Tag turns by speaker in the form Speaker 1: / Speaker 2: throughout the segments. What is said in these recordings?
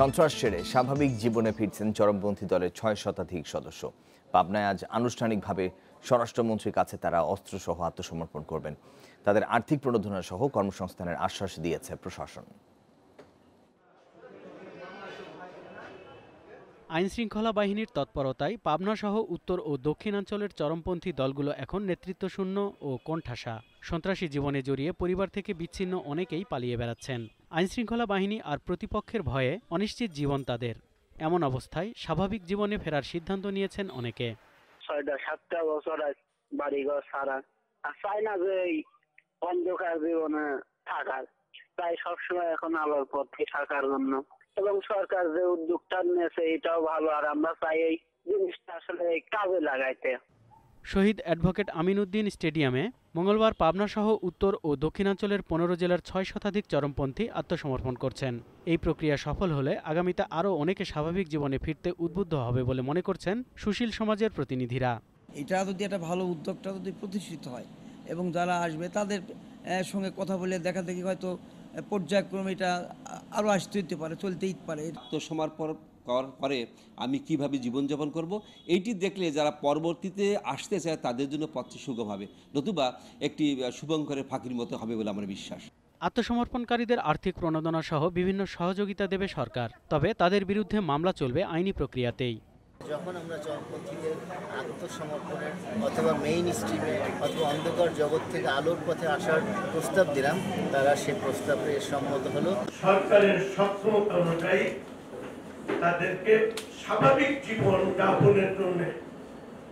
Speaker 1: সন্ত্রাস ছেড়ে স্বাভাবিক জীবনে ফিরছেন চরমপন্থী দলের ছয় শতাধিক সদস্য। পাবনায় আজ আনুষ্ঠানিকভাবে স্বরাষ্ট্রমন্ত্রীর কাছে তারা অস্ত্রসহ আত্মসমর্পণ করবেন। তাদের আর্থিক প্রণোদনা সহ কর্মসংস্থানের আশ্বাস দিয়েছে প্রশাসন।
Speaker 2: আইনশৃঙ্খলা বাহিনীর তৎপরতায় পাবনাসহ উত্তর ও দক্ষিণাঞ্চলের চরমপন্থী দলগুলো এখন নেতৃত্বশূন্য ও কোণঠাসা। সন্ত্রাসী জীবনে জড়িয়ে পরিবার থেকে বিচ্ছিন্ন অনেকেই পালিয়ে বেড়াচ্ছেন। আইনশৃঙ্খলা বাহিনী আর প্রতিপক্ষের ভয়ে অনিশ্চিত জীবন তাদের। এমন অবস্থায় স্বাভাবিক জীবনে ফেরার সিদ্ধান্ত নিয়েছেন অনেকে।
Speaker 3: সাতটা বছর বাড়িঘর চাই না যে এই অন্ধকার জীবনে থাকার। তাই সবসময় এখন আলোর পথে থাকার জন্য। এবং সরকার যে উদ্যোগটা নিয়েছে, এটাও ভালো। আর আমরা চাই এই জিনিসটা আসলে কাজে লাগাইতে।
Speaker 2: শহীদ অ্যাডভোকেট আমিনউদ্দিন স্টেডিয়ামে মঙ্গলবার পাবনাসহ উত্তর ও দক্ষিণাঞ্চলের পনেরো জেলার ছয় শতাধিক চরমপন্থী আত্মসমর্পণ করছেন। এই প্রক্রিয়া সফল হলে আগামীতে আরও অনেকে স্বাভাবিক জীবনে ফিরতে উদ্বুদ্ধ হবে বলে মনে করছেন সুশীল সমাজের প্রতিনিধিরা।
Speaker 4: এটা যদি একটা ভালো উদ্যোগটা যদি প্রতিষ্ঠিত হয় এবং যারা আসবে তাদের সঙ্গে কথা বলে দেখা দেখি হয়তো পর্যায়ক্রমে এটা আরও আসতে হতে পারে চলতেই পারে।
Speaker 5: আত্মসমর্পণ পরে আমি কীভাবে জীবনযাপন করব এইটি দেখলে যারা পরবর্তীতে আসতে চায় তাদের জন্য পথটি সুগম হবে। নতুবা একটি শুভঙ্করের ফাঁকির মতো হবে বলে আমার বিশ্বাস।
Speaker 2: আত্মসমর্পণকারীদের আর্থিক প্রণোদনা সহ বিভিন্ন সহযোগিতা দেবে সরকার তবে তাদের বিরুদ্ধে মামলা চলবে আইনি প্রক্রিয়াতেই।
Speaker 6: যখন আমরা চরমপন্থীদের আত্মসমর্পণের অথবা মেইন স্ট্রিমে অথবা অন্ধকার জগৎ থেকে আলোর পথে আসার প্রস্তাব দিলাম তারা সেই প্রস্তাবে সম্মত হলো।
Speaker 7: সরকারের সক্ষমতা অনুযায়ী তাদেরকে স্বাভাবিক জীবন যাপনের জন্য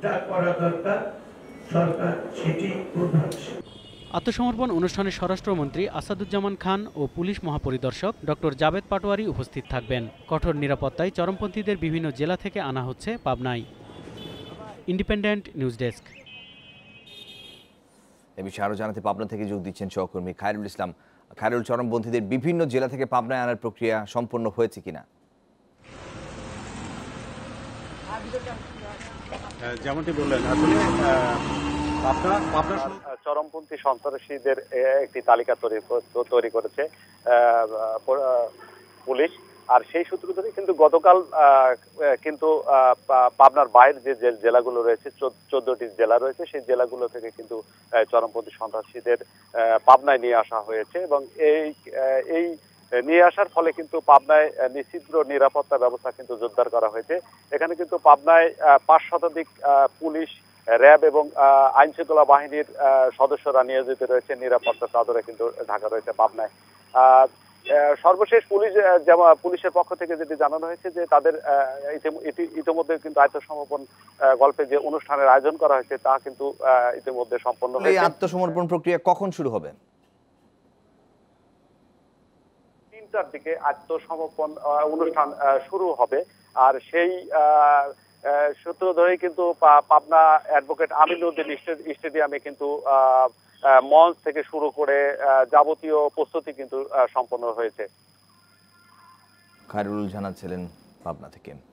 Speaker 7: যা করা দরকার সরকার সেটি করবে
Speaker 2: আত্মসমর্পণ অনুষ্ঠানে স্বরাষ্ট্রমন্ত্রী আসাদুজ্জামান খান ও পুলিশ মহাপরিদর্শক ডক্টর জাবেদ পাটোয়ারি উপস্থিত থাকবেন। কঠোর নিরাপত্তায় চরমপন্থীদের বিভিন্ন জেলা থেকে আনা হচ্ছে পাবনায়। Independent news desk.
Speaker 1: এ বিষয়ে আরও জানাতে পাবনা থেকে যোগ দিচ্ছেন সহকর্মী খায়রুল ইসলাম। খায়রুল চরমপন্থীদের বিভিন্ন জেলা থেকে পাবনায় আনার প্রক্রিয়া সম্পন্ন হয়েছে কিনা?
Speaker 8: যেমনটি বললেন, আসলে
Speaker 9: চরমপন্থী সন্ত্রাসীদের একটি তালিকা তৈরি কর- তৈরি করেছে পুলিশ। আর সেই সূত্র ধরে কিন্তু গতকাল কিন্তু পাবনার বাইরের যে জেলাগুলো রয়েছে চোদ্দটি জেলা রয়েছে, সেই জেলাগুলো থেকে কিন্তু চরমপন্থী সন্ত্রাসীদের পাবনায় নিয়ে আসা হয়েছে এবং এই এই নিয়ে আসার ফলে কিন্তু পাবনায় নিশ্চিদ্র নিরাপত্তা ব্যবস্থা কিন্তু জোরদার করা হয়েছে। এখানে কিন্তু পাবনায় পাঁচ শতাধিক পুলিশ র্যাব এবং আইন শৃঙ্খলা বাহিনীর সদস্যরা নিয়োজিত রয়েছে। নিরাপত্তা চাদরে কিন্তু ঢাকা রয়েছে পাবনায়। সর্বশেষ পুলিশ যেমন পুলিশের পক্ষ থেকে যেটি জানানো হয়েছে যে তাদের ইতিমধ্যে কিন্তু আত্মসমর্পণ গল্পে যে অনুষ্ঠানের আয়োজন করা হয়েছে তা কিন্তু আহ, ইতিমধ্যে সম্পন্ন হয়েছে।
Speaker 1: আত্মসমর্পণ প্রক্রিয়া কখন শুরু হবে?
Speaker 9: তিনটার দিকে আত্মসমর্পণ অনুষ্ঠান শুরু হবে। আর সেই সূত্র ধরে কিন্তু পাবনা অ্যাডভোকেট আমিনুদ্দিন স্টে- স্টেডিয়ামে কিন্তু মঞ্চ থেকে শুরু করে যাবতীয় প্রস্তুতি কিন্তু সম্পন্ন হয়েছে।
Speaker 1: খায়রুল জানাচ্ছিলেন পাবনা থেকে।